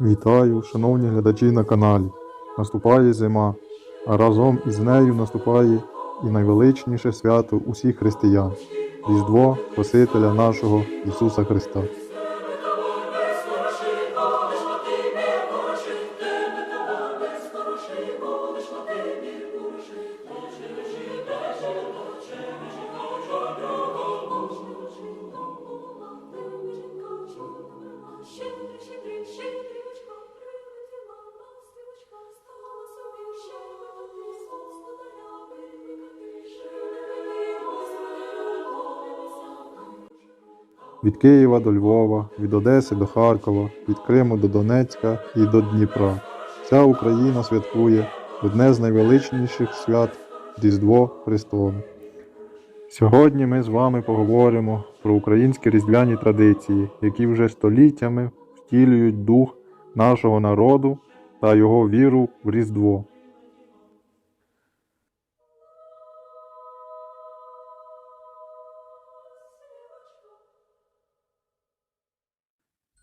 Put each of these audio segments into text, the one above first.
Вітаю, шановні глядачі на каналі. Наступає зима, а разом із нею наступає і найвеличніше свято усіх християн Різдво Спасителя нашого Ісуса Христа. Від Києва до Львова, від Одеси до Харкова, від Криму до Донецька і до Дніпра. Вся Україна святкує одне з найвеличніших свят Різдво Христове. Сьогодні ми з вами поговоримо про українські різдвяні традиції, які вже століттями втілюють дух нашого народу та його віру в Різдво.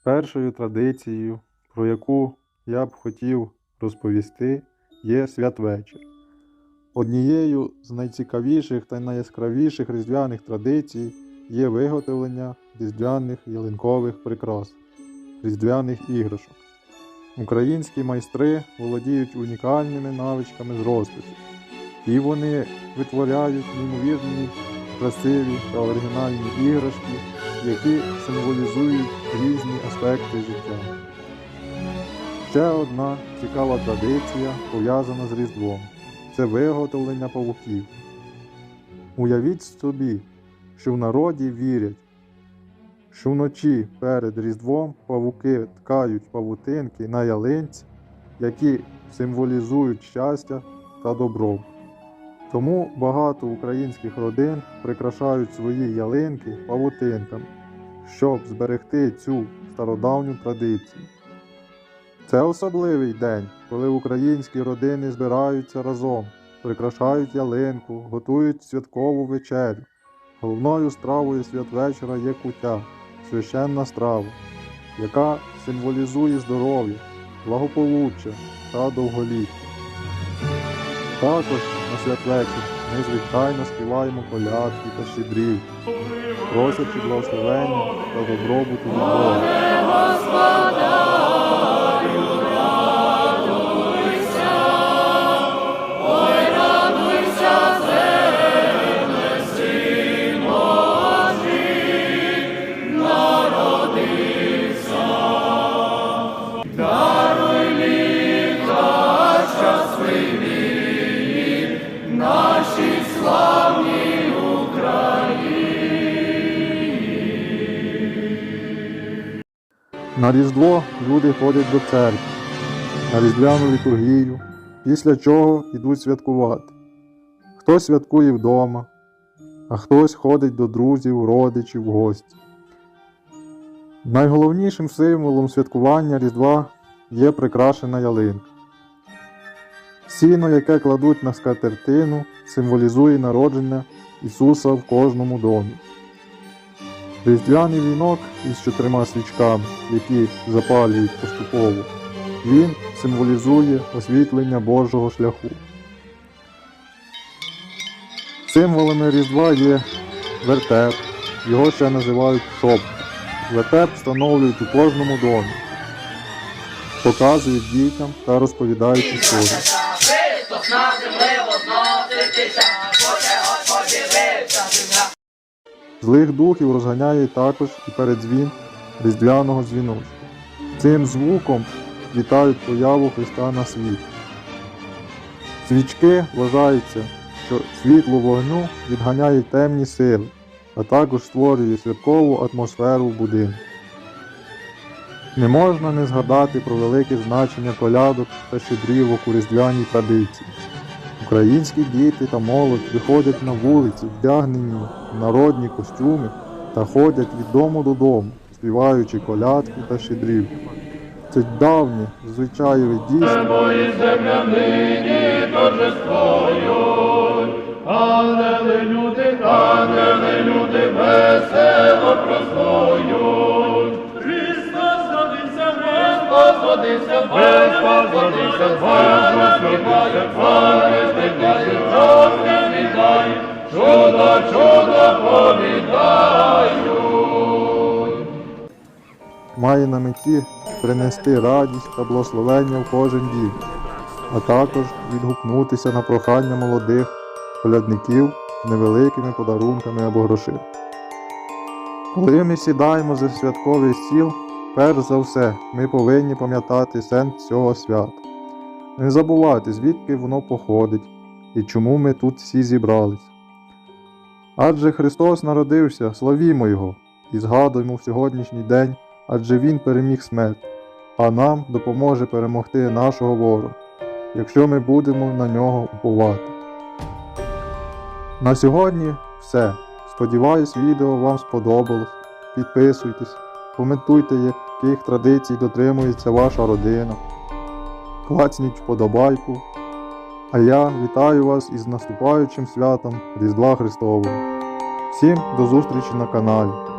Першою традицією, про яку я б хотів розповісти, є святвечір. Однією з найцікавіших та найяскравіших різдвяних традицій є виготовлення різдвяних ялинкових прикрас, різдвяних іграшок. Українські майстри володіють унікальними навичками з розпису, і вони витворяють неймовірні, красиві та оригінальні іграшки, які символізують різні аспекти життя. Ще одна цікава традиція пов'язана з Різдвом це виготовлення павуків. Уявіть собі, що в народі вірять, що вночі перед Різдвом павуки ткають павутинки на ялинці, які символізують щастя та добро. Тому багато українських родин прикрашають свої ялинки павутинками, щоб зберегти цю стародавню традицію. Це особливий день, коли українські родини збираються разом, прикрашають ялинку, готують святкову вечерю. Головною стравою святвечора є куття, священна страва, яка символізує здоров'я, благополуччя та довголіття. Також на святлечі, ми звичайно співаємо колядки та щедрівки, просячи благословення та добробуту на Бога. На Різдво люди ходять до церкви, на різдвяну літургію, після чого йдуть святкувати. Хтось святкує вдома, а хтось ходить до друзів, родичів, гості. Найголовнішим символом святкування Різдва є прикрашена ялинка. Сіно, яке кладуть на скатертину, символізує народження Ісуса в кожному домі. Різдвяний вінок із чотирма свічками, які запалюють поступово, він символізує освітлення Божого шляху. Символами Різдва є вертеп, його ще називають шопка. Вертеп встановлюють у кожному домі, показують дітям та розповідають історії. Злих духів розганяє також і передзвін різдвяного дзвіночка. Цим звуком вітають появу Христа на світ. Свічки вважається, що світло вогню відганяє темні сили, а також створює святкову атмосферу в будинку. Не можна не згадати про велике значення колядок та щедрівок у різдвяній традиції. Українські діти та молодь виходять на вулиці, вдягнені в народні костюми та ходять від дому додому, співаючи колядки та щедрівки. Це давнє звичаєве дійство, Мої землянині торжествують, ангели люди, ангели люди весело празднують. Христос родився, Христос Богородице, Богородице, Богородице, Богородице, має на меті принести радість та благословення в кожен дім, а також відгукнутися на прохання молодих колядників невеликими подарунками або грошима. Коли ми сідаємо за святковий стіл, перш за все, ми повинні пам'ятати сенс цього свята. Не забувати, звідки воно походить і чому ми тут всі зібрались. Адже Христос народився, славімо Його і згадуємо в сьогоднішній день, адже Він переміг смерть, а нам допоможе перемогти нашого ворога, якщо ми будемо на нього уповати. На сьогодні все. Сподіваюсь, відео вам сподобалось. Підписуйтесь, коментуйте, яких традицій дотримується ваша родина. Клацніть вподобайку. А я вітаю вас із наступаючим святом Різдва Христового. Всім до зустрічі на каналі.